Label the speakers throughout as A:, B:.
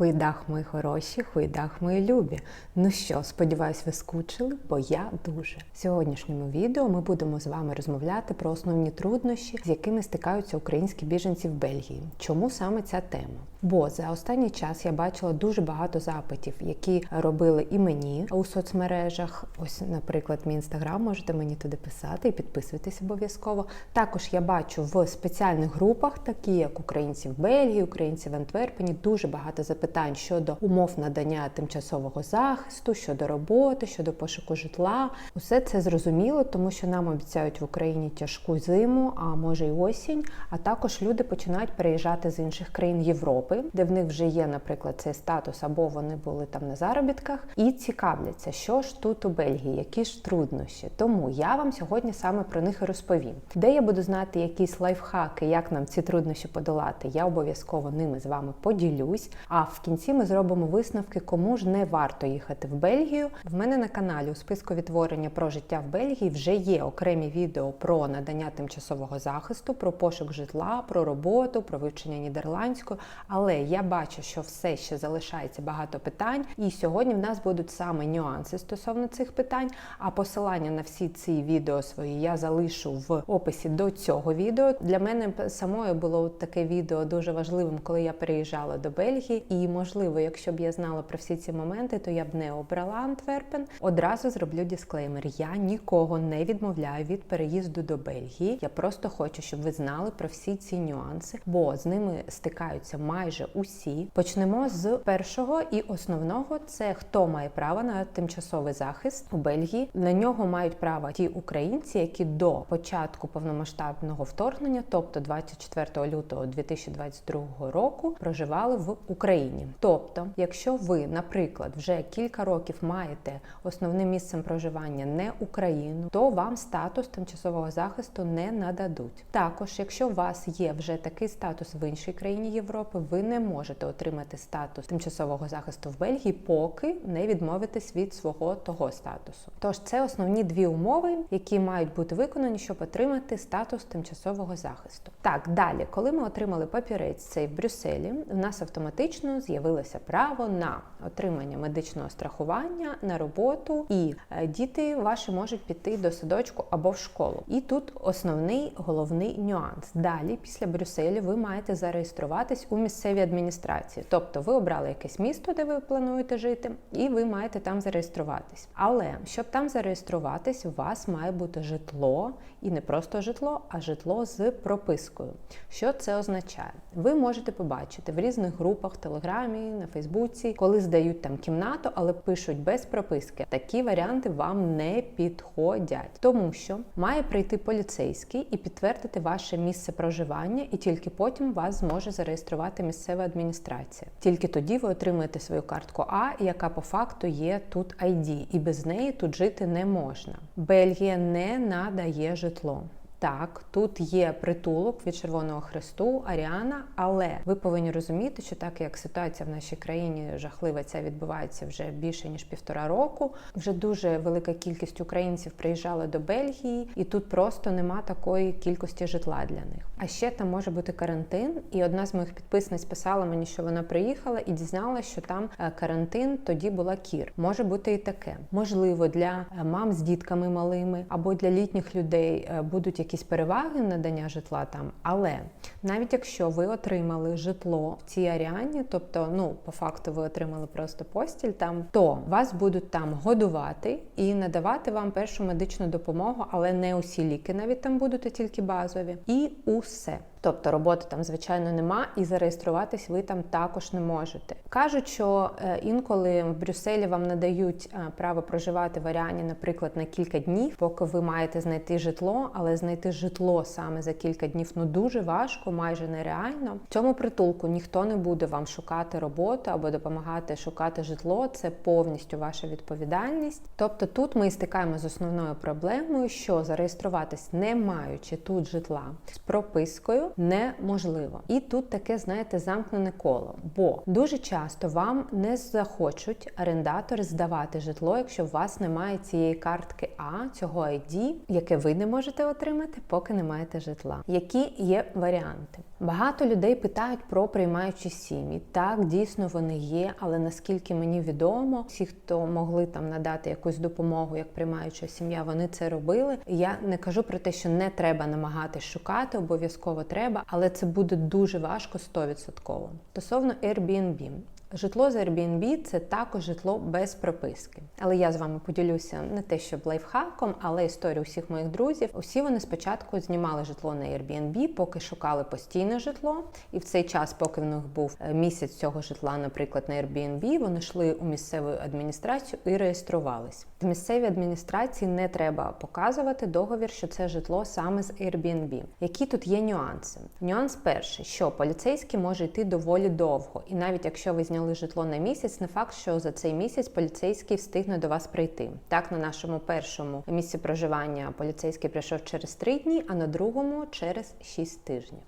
A: Хуйдах мої хороші, хуйдах мої любі. Ну що, сподіваюсь, ви скучили, бо я дуже. В сьогоднішньому відео ми будемо з вами розмовляти про основні труднощі, з якими стикаються українські біженці в Бельгії. Чому саме ця тема? Бо за останній час я бачила дуже багато запитів, які робили і мені у соцмережах. Ось, наприклад, мій інстаграм можете мені туди писати і підписуйтесь обов'язково. Також я бачу в спеціальних групах, такі як українці в Бельгії, українці в Антверпені, дуже багато запитань щодо умов надання тимчасового захисту, щодо роботи, щодо пошуку житла. Усе це зрозуміло, тому що нам обіцяють в Україні тяжку зиму, а може й осінь. А також люди починають переїжджати з інших країн Європи, де в них вже є, наприклад, цей статус, або вони були там на заробітках, і цікавляться, що ж тут у Бельгії, які ж труднощі. Тому я вам сьогодні саме про них і розповім. Де я буду знати якісь лайфхаки, як нам ці труднощі подолати, я обов'язково ними з вами поділюсь. А в кінці ми зробимо висновки, кому ж не варто їхати в Бельгію. В мене на каналі у списку відтворення про життя в Бельгії вже є окремі відео про надання тимчасового захисту, про пошук житла, про роботу, про вивчення нідерландської. Але я бачу, що все ще залишається багато питань, і сьогодні в нас будуть саме нюанси стосовно цих питань. А посилання на всі ці відео свої я залишу в описі до цього відео. Для мене самою було таке відео дуже важливим, коли я переїжджала до Бельгії. І можливо, якщо б я знала про всі ці моменти, то я б не обрала Антверпен. Одразу зроблю дисклеймер: я нікого не відмовляю від переїзду до Бельгії. Я просто хочу, щоб ви знали про всі ці нюанси, бо з ними стикаються майже усі. Почнемо з першого і основного: це хто має право на тимчасовий захист у Бельгії. На нього мають право ті українці, які до початку повномасштабного вторгнення, тобто 24 лютого 2022 року, проживали в Україні. Тобто, якщо ви, наприклад, вже кілька років маєте основним місцем проживання не Україну, то вам статус тимчасового захисту не нададуть. Також, якщо у вас є вже такий статус в іншій країні Європи, ви не можете отримати статус тимчасового захисту в Бельгії, поки не відмовитесь від свого того статусу. Тож це основні дві умови, які мають бути виконані, щоб отримати статус тимчасового захисту. Так, далі, коли ми отримали папірець цей в Брюсселі, у нас автоматично з'явилося право на отримання медичного страхування на роботу, і е, діти ваші можуть піти до садочку або в школу. І тут основний головний нюанс. Далі, після Брюсселю, ви маєте зареєструватись у місцевій адміністрації. Тобто ви обрали якесь місто, де ви плануєте жити, і ви маєте там зареєструватись. Але щоб там зареєструватись, у вас має бути житло, і не просто житло, а житло з пропискою. Що це означає? Ви можете побачити в різних групах, в Телеграмі, на Фейсбуці, коли здають там кімнату, але пишуть без прописки. Такі варіанти вам не підходять, тому що має прийти поліцейський і підтвердити ваше місце проживання, і тільки потім вас зможе зареєструвати місцева адміністрація. Тільки тоді ви отримаєте свою картку А, яка по факту є тут ID, і без неї тут жити не можна. Бельгія не надає житло. Так, тут є притулок від Червоного Хресту, Аріана, але ви повинні розуміти, що так як ситуація в нашій країні жахлива, ця відбувається вже більше ніж півтора року. Вже дуже велика кількість українців приїжджала до Бельгії, і тут просто нема такої кількості житла для них. А ще там може бути карантин. І одна з моїх підписниць писала мені, що вона приїхала і дізналася, що там е, карантин тоді була кір. Може бути і таке. Можливо, для е, мам з дітками малими або для літніх людей е, будуть якісь переваги надання житла там. Але навіть якщо ви отримали житло в цій аріані, тобто, ну по факту, ви отримали просто постіль там, то вас будуть там годувати і надавати вам першу медичну допомогу, але не усі ліки навіть там будуть, а тільки базові, і усе. Тобто роботи там, звичайно, нема, і зареєструватись ви там також не можете. Кажуть, що е, інколи в Брюсселі вам надають е, право проживати в Аріані, наприклад, на кілька днів, поки ви маєте знайти житло, але знайти житло саме за кілька днів ну дуже важко, майже нереально. В цьому притулку ніхто не буде вам шукати роботу або допомагати шукати житло. Це повністю ваша відповідальність. Тобто тут ми стикаємо з основною проблемою, що зареєструватись, не маючи тут житла з пропискою. Неможливо. І тут таке, знаєте, замкнене коло. Бо дуже часто вам не захочуть орендатори здавати житло, якщо у вас немає цієї картки А, цього ID, яке ви не можете отримати, поки не маєте житла. Які є варіанти? Багато людей питають про приймаючі сім'ї. Так, дійсно вони є, але наскільки мені відомо, всі, хто могли там надати якусь допомогу, як приймаюча сім'я, вони це робили. Я не кажу про те, що не треба намагатись шукати, обов'язково треба, але це буде дуже важко 100%. Стосовно Airbnb. Житло з Airbnb – це також житло без прописки. Але я з вами поділюся не те, щоб лайфхаком, але історію усіх моїх друзів. Усі вони спочатку знімали житло на Airbnb, поки шукали постійне житло. І в цей час, поки в них був е, місяць цього житла, наприклад, на Airbnb, вони йшли у місцеву адміністрацію і реєструвались. В місцевій адміністрації не треба показувати договір, що це житло саме з Airbnb. Які тут є нюанси? Нюанс перший, що поліцейський може йти доволі довго, і навіть якщо ви зняли житло на місяць, не факт, що за цей місяць поліцейський встигне до вас прийти. Так, на нашому першому місці проживання поліцейський прийшов через три дні, а на другому через шість тижнів.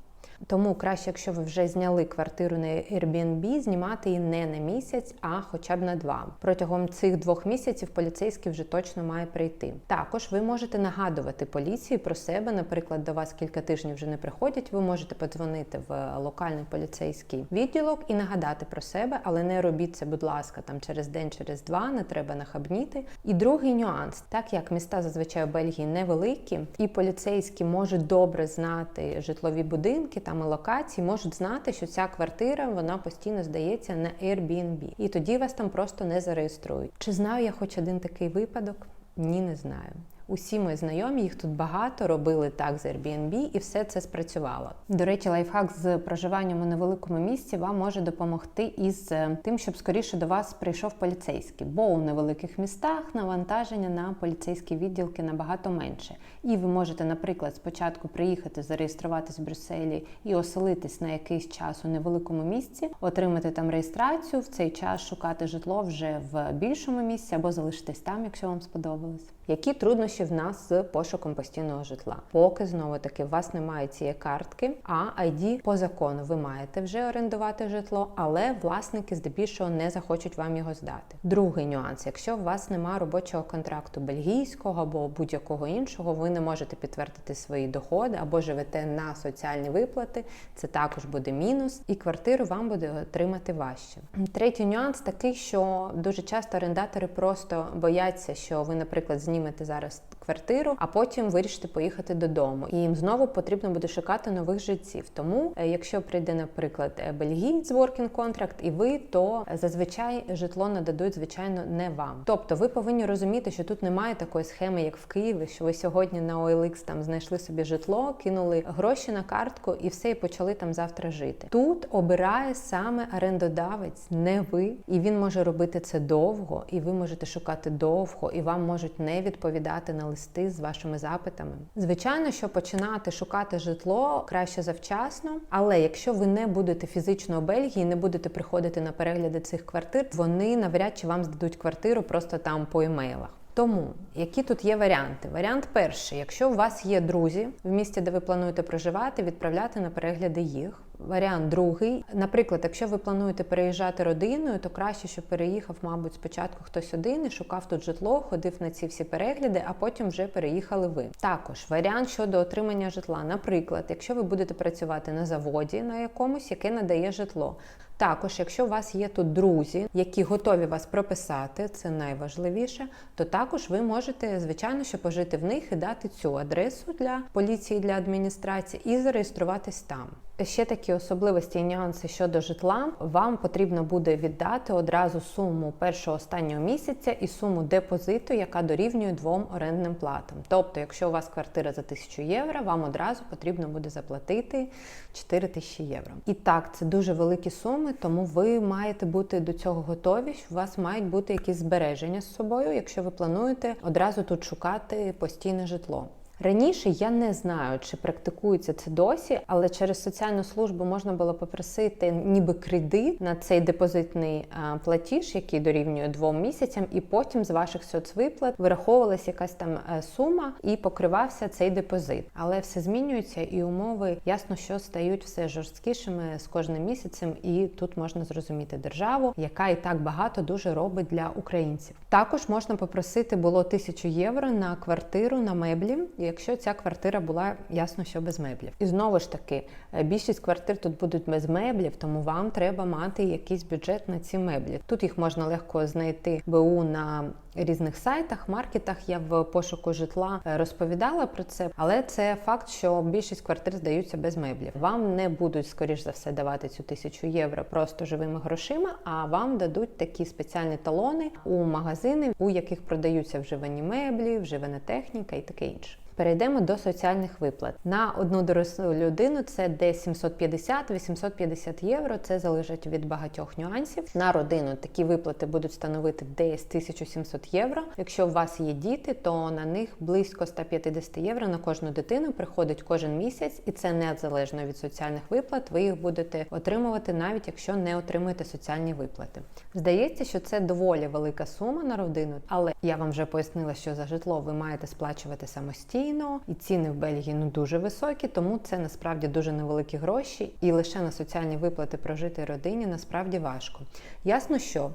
A: Тому краще, якщо ви вже зняли квартиру на Airbnb, знімати її не на місяць, а хоча б на два. Протягом цих двох місяців поліцейський вже точно має прийти. Також ви можете нагадувати поліції про себе. Наприклад, до вас кілька тижнів вже не приходять. Ви можете подзвонити в локальний поліцейський відділок і нагадати про себе, але не робіть це, будь ласка, там через день, через два, не треба нахабніти. І другий нюанс, так як міста зазвичай у Бельгії невеликі, і поліцейські можуть добре знати житлові будинки там і локації, можуть знати, що ця квартира вона постійно здається на Airbnb. І тоді вас там просто не зареєструють. Чи знаю я хоч один такий випадок? Ні, не знаю. Усі мої знайомі, їх тут багато, робили так з Airbnb і все це спрацювало. До речі, лайфхак з проживанням у невеликому місці вам може допомогти із е, тим, щоб скоріше до вас прийшов поліцейський, бо у невеликих містах навантаження на поліцейські відділки набагато менше. І ви можете, наприклад, спочатку приїхати, зареєструватись в Брюсселі і оселитись на якийсь час у невеликому місці, отримати там реєстрацію, в цей час шукати житло вже в більшому місці або залишитись там, якщо вам сподобалось. Які труднощі в нас з пошуком постійного житла? Поки знову таки у вас немає цієї картки, а ID по закону ви маєте вже орендувати житло, але власники здебільшого не захочуть вам його здати. Другий нюанс: якщо у вас немає робочого контракту бельгійського або будь-якого іншого, ви не можете підтвердити свої доходи або живете на соціальні виплати. Це також буде мінус, і квартиру вам буде отримати важче. Третій нюанс такий, що дуже часто орендатори просто бояться, що ви, наприклад, знімете зараз квартиру, а потім вирішите поїхати додому. І їм знову потрібно буде шукати нових жильців. Тому, е, якщо прийде, наприклад, е, бельгієць з working contract і ви, то зазвичай житло нададуть, звичайно, не вам. Тобто, ви повинні розуміти, що тут немає такої схеми, як в Києві, що ви сьогодні на OLX там знайшли собі житло, кинули гроші на картку і все, і почали там завтра жити. Тут обирає саме орендодавець, не ви, і він може робити це довго, і ви можете шукати довго, і вам можуть не відповідати на листи з вашими запитами. Звичайно, що починати шукати житло краще завчасно, але якщо ви не будете фізично у Бельгії, не будете приходити на перегляди цих квартир, вони навряд чи вам здадуть квартиру просто там по емейлах. Тому які тут є варіанти? Варіант перший: якщо у вас є друзі в місті, де ви плануєте проживати, відправляти на перегляди їх. Варіант другий, наприклад, якщо ви плануєте переїжджати родиною, то краще, щоб переїхав, мабуть, спочатку хтось один і шукав тут житло, ходив на ці всі перегляди, а потім вже переїхали ви. Також варіант щодо отримання житла. Наприклад, якщо ви будете працювати на заводі на якомусь, яке надає житло. Також, якщо у вас є тут друзі, які готові вас прописати, це найважливіше, то також ви можете, звичайно, що пожити в них і дати цю адресу для поліції для адміністрації і зареєструватись там. Ще такі особливості і нюанси щодо житла. Вам потрібно буде віддати одразу суму першого останнього місяця і суму депозиту, яка дорівнює двом орендним платам. Тобто, якщо у вас квартира за 1000 євро, вам одразу потрібно буде заплатити 4 тисячі євро. І так, це дуже великі суми, тому ви маєте бути до цього готові. У вас мають бути якісь збереження з собою, якщо ви плануєте одразу тут шукати постійне житло. Раніше я не знаю, чи практикується це досі, але через соціальну службу можна було попросити ніби кредит на цей депозитний платіж, який дорівнює двом місяцям, і потім з ваших соцвиплат вираховувалася якась там е, сума і покривався цей депозит. Але все змінюється, і умови ясно, що стають все жорсткішими з кожним місяцем, і тут можна зрозуміти державу, яка і так багато дуже робить для українців. Також можна попросити було тисячу євро на квартиру на меблі, якщо ця квартира була ясно, що без меблів. І знову ж таки, е, більшість квартир тут будуть без меблів, тому вам треба мати якийсь бюджет на ці меблі. Тут їх можна легко знайти БУ на різних сайтах, маркетах. Я в пошуку житла е, розповідала про це, але це факт, що більшість квартир здаються без меблів. Вам не будуть скоріш за все давати цю тисячу євро просто живими грошима, а вам дадуть такі спеціальні талони у магазини, у яких продаються вживані меблі, вживана техніка і таке інше. Перейдемо до соціальних виплат на одну дорослу людину. Це десь 750-850 євро. Це залежить від багатьох нюансів. На родину такі виплати будуть становити десь 1700 євро. Якщо у вас є діти, то на них близько 150 євро на кожну дитину приходить кожен місяць, і це незалежно від соціальних виплат. Ви їх будете отримувати, навіть якщо не отримуєте соціальні виплати. Здається, що це доволі велика сума на родину, але я вам вже пояснила, що за житло ви маєте сплачувати самостійно, і ціни в Бельгії ну дуже високі, тому це насправді дуже невеликі гроші, і лише на соціальні виплати прожити родині насправді важко. Ясно, що.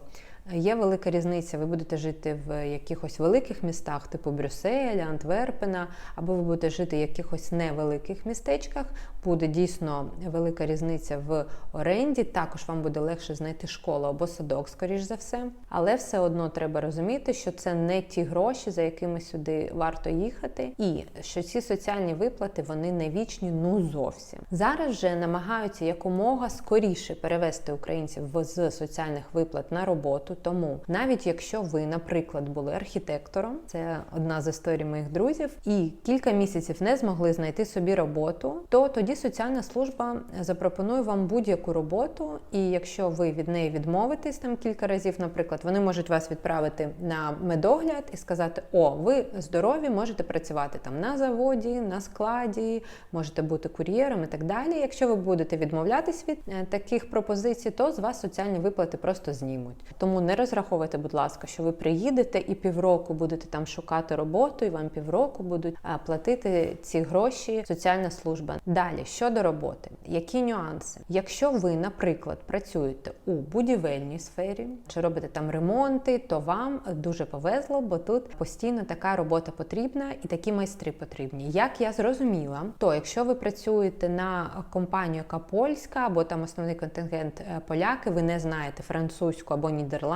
A: Є велика різниця. Ви будете жити в якихось великих містах, типу Брюсселя, Антверпена, або ви будете жити в якихось невеликих містечках. Буде дійсно велика різниця в оренді. Також вам буде легше знайти школу або садок, скоріш за все. Але все одно треба розуміти, що це не ті гроші, за якими сюди варто їхати, і що ці соціальні виплати вони не вічні, ну зовсім зараз вже намагаються якомога скоріше перевести українців з соціальних виплат на роботу. Тому навіть якщо ви, наприклад, були архітектором, це одна з історій моїх друзів, і кілька місяців не змогли знайти собі роботу, то тоді соціальна служба запропонує вам будь-яку роботу, і якщо ви від неї відмовитесь там кілька разів, наприклад, вони можуть вас відправити на медогляд і сказати: О, ви здорові, можете працювати там на заводі, на складі, можете бути кур'єром і так далі. Якщо ви будете відмовлятись від е, таких пропозицій, то з вас соціальні виплати просто знімуть. Тому не розраховуйте, будь ласка, що ви приїдете і півроку будете там шукати роботу, і вам півроку будуть платити ці гроші соціальна служба. Далі щодо роботи, які нюанси? Якщо ви, наприклад, працюєте у будівельній сфері чи робите там ремонти, то вам дуже повезло, бо тут постійно така робота потрібна і такі майстри потрібні. Як я зрозуміла, то якщо ви працюєте на компанію, яка польська, або там основний контингент е, поляки, ви не знаєте французьку або нідерландську,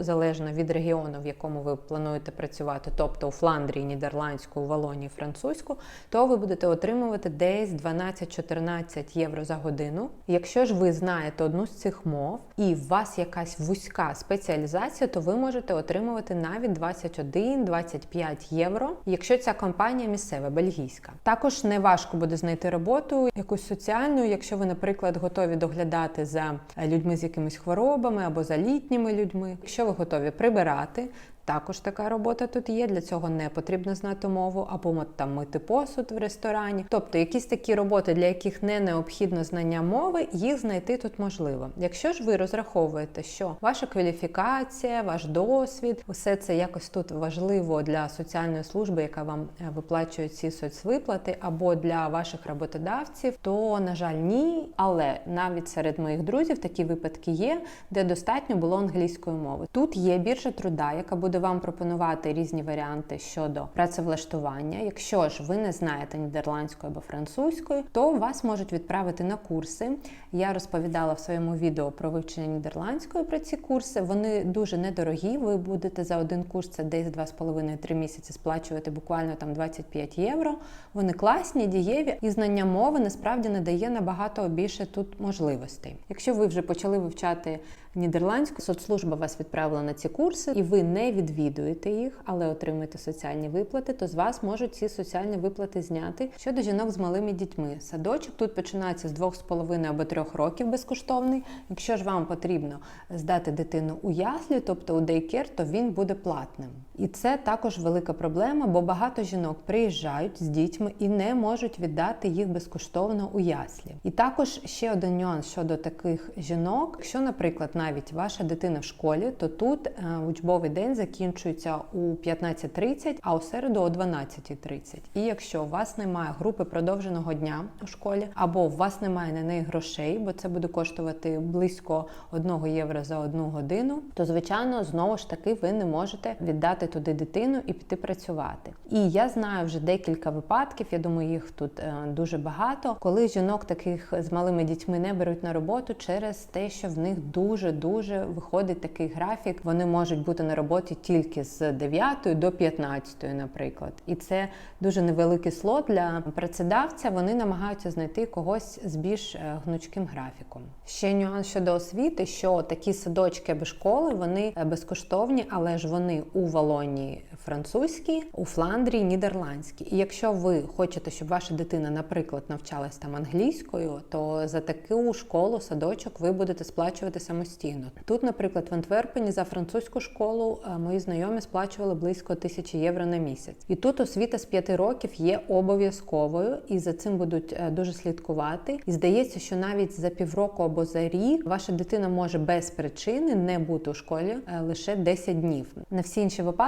A: залежно від регіону, в якому ви плануєте працювати, тобто у Фландрії, нідерландську, у Валонії, французьку, то ви будете отримувати десь 12-14 євро за годину. Якщо ж ви знаєте одну з цих мов і у вас якась вузька спеціалізація, то ви можете отримувати навіть 21-25 євро, якщо ця компанія місцева, бельгійська. Також не важко буде знайти роботу, якусь соціальну, якщо ви, наприклад, готові доглядати за людьми з якимись хворобами або за літніми людьми. Якщо ви готові прибирати, також така робота тут є. Для цього не потрібно знати мову, або там мити посуд в ресторані. Тобто якісь такі роботи, для яких не необхідно знання мови, їх знайти тут можливо. Якщо ж ви розраховуєте, що ваша кваліфікація, ваш досвід, усе це якось тут важливо для соціальної служби, яка вам е, виплачує ці соцвиплати, або для ваших роботодавців, то на жаль, ні. Але навіть серед моїх друзів такі випадки є, де достатньо було англійської мови. Тут є біржа труда, яка буде вам пропонувати різні варіанти щодо працевлаштування. Якщо ж ви не знаєте нідерландської або французької, то вас можуть відправити на курси. Я розповідала в своєму відео про вивчення нідерландської про ці курси. Вони дуже недорогі. Ви будете за один курс це десь 2,5-3 місяці сплачувати буквально там 25 євро. Вони класні, дієві, і знання мови насправді надає набагато більше тут можливостей. Якщо ви вже почали вивчати нідерландську. Соцслужба вас відправила на ці курси, і ви не відвідуєте їх, але отримуєте соціальні виплати, то з вас можуть ці соціальні виплати зняти. Щодо жінок з малими дітьми, садочок тут починається з 2,5 або 3 років безкоштовний. Якщо ж вам потрібно здати дитину у яслі, тобто у дейкер, то він буде платним. І це також велика проблема, бо багато жінок приїжджають з дітьми і не можуть віддати їх безкоштовно у яслі. І також ще один нюанс щодо таких жінок. Якщо, наприклад, навіть ваша дитина в школі, то тут е, учбовий день закінчується у 15.30, а у середу о 12.30. І якщо у вас немає групи продовженого дня у школі, або у вас немає на неї грошей, бо це буде коштувати близько 1 євро за одну годину, то звичайно знову ж таки ви не можете віддати туди дитину і піти працювати. І я знаю вже декілька випадків. Я думаю, їх тут е, дуже багато, коли жінок таких з малими дітьми не беруть на роботу через те, що в них дуже дуже виходить такий графік. Вони можуть бути на роботі тільки з 9 до 15, наприклад, і це дуже невеликий слот для працедавця. Вони намагаються знайти когось з більш е, гнучким графіком. Ще нюанс щодо освіти, що такі садочки або школи вони е, безкоштовні, але ж вони у Валонії французькі, у Фландрії нідерландські. І якщо ви хочете, щоб ваша дитина, наприклад, навчалась там англійською, то за таку школу, садочок ви будете сплачувати самостійно. Тут, наприклад, в Антверпені за французьку школу е, мої знайомі сплачували близько тисячі євро на місяць. І тут освіта з 5 років є обов'язковою, і за цим будуть е, дуже слідкувати. І здається, що навіть за півроку або за рік ваша дитина може без причини не бути у школі е, лише 10 днів. На всі інші випадки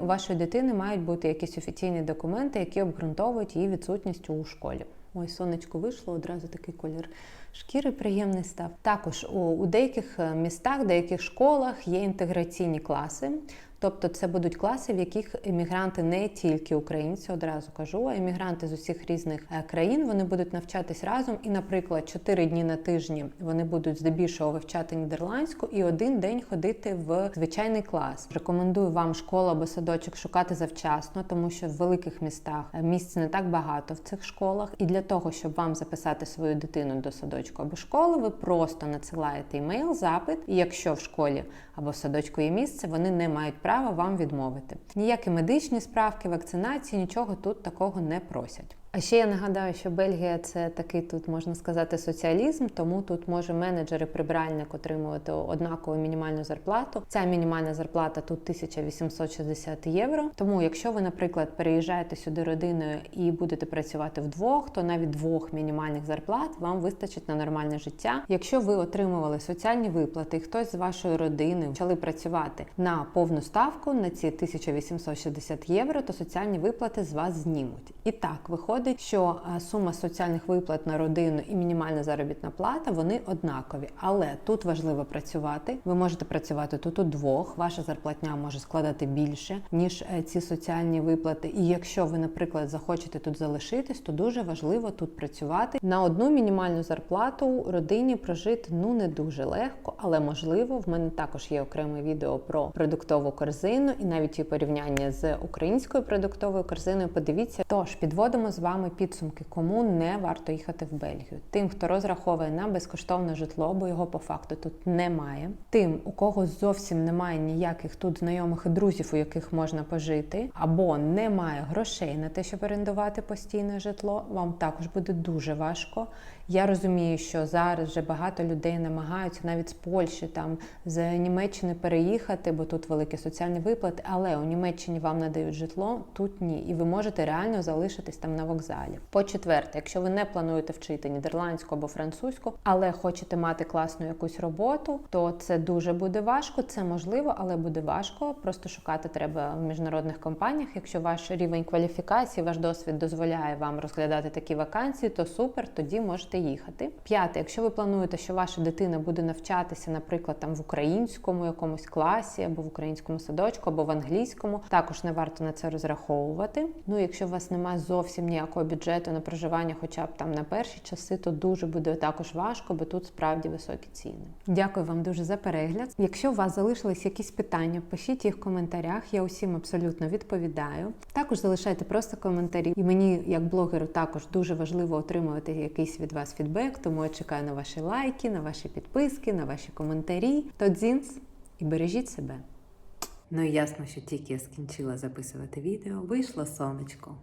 A: у вашої дитини мають бути якісь офіційні документи, які обґрунтовують її відсутність у школі. Ой, сонечко вийшло, одразу такий колір шкіри приємний став. Також у, у деяких е, містах, деяких школах є інтеграційні класи. Тобто це будуть класи, в яких емігранти не тільки українці, одразу кажу, а емігранти з усіх різних е, країн вони будуть навчатись разом. І, наприклад, 4 дні на тижні вони будуть здебільшого вивчати нідерландську і один день ходити в звичайний клас. Рекомендую вам школу або садочок шукати завчасно, тому що в великих містах е, місць не так багато в цих школах. І для того, щоб вам записати свою дитину до садочку або школи, ви просто надсилаєте імейл, запит, і якщо в школі або в садочку є місце, вони не мають права вам відмовити. Ніякі медичні справки, вакцинації, нічого тут такого не просять. А ще я нагадаю, що Бельгія це такий тут можна сказати соціалізм, тому тут може менеджер і прибиральник отримувати однакову мінімальну зарплату. Ця мінімальна зарплата тут 1860 євро. Тому, якщо ви, наприклад, переїжджаєте сюди родиною і будете працювати вдвох, то навіть двох мінімальних зарплат вам вистачить на нормальне життя. Якщо ви отримували соціальні виплати, і хтось з вашої родини почали працювати на повну ставку на ці 1860 євро, то соціальні виплати з вас знімуть. І так виходить, що сума соціальних виплат на родину і мінімальна заробітна плата вони однакові. Але тут важливо працювати. Ви можете працювати тут удвох. Ваша зарплатня може складати більше ніж е, ці соціальні виплати. І якщо ви, наприклад, захочете тут залишитись, то дуже важливо тут працювати на одну мінімальну зарплату родині прожити ну не дуже легко, але можливо. В мене також є окреме відео про продуктову корзину і навіть і порівняння з українською продуктовою корзиною. Подивіться, тож підводимо з вами підсумки, кому не варто їхати в Бельгію. Тим, хто розраховує на безкоштовне житло, бо його по факту тут немає. Тим, у кого зовсім немає ніяких тут знайомих і друзів, у яких можна пожити, або немає грошей на те, щоб орендувати постійне житло, вам також буде дуже важко. Я розумію, що зараз вже багато людей намагаються навіть з Польщі, там з Німеччини переїхати, бо тут великі соціальні виплати. Але у Німеччині вам надають житло, тут ні, і ви можете реально залишитись там на вокзалі. По четверте, якщо ви не плануєте вчити нідерландську або французьку, але хочете мати класну якусь роботу, то це дуже буде важко. Це можливо, але буде важко. Просто шукати треба в міжнародних компаніях. Якщо ваш рівень кваліфікації, ваш досвід дозволяє вам розглядати такі вакансії, то супер, тоді можете їхати. П'яте, якщо ви плануєте, що ваша дитина буде навчатися, наприклад, там в українському якомусь класі, або в українському садочку, або в англійському, також не варто на це розраховувати. Ну, якщо у вас немає зовсім ніякого бюджету на проживання, хоча б там на перші часи, то дуже буде також важко, бо тут справді високі ціни. Дякую вам дуже за перегляд. Якщо у вас залишились якісь питання, пишіть їх в коментарях. Я усім абсолютно відповідаю. Також залишайте просто коментарі, і мені, як блогеру, також дуже важливо отримувати якийсь від вас вас фідбек, тому я чекаю на ваші лайки, на ваші підписки, на ваші коментарі. То дзінс і бережіть себе. Ну і ясно, що тільки я скінчила записувати відео, вийшло сонечко.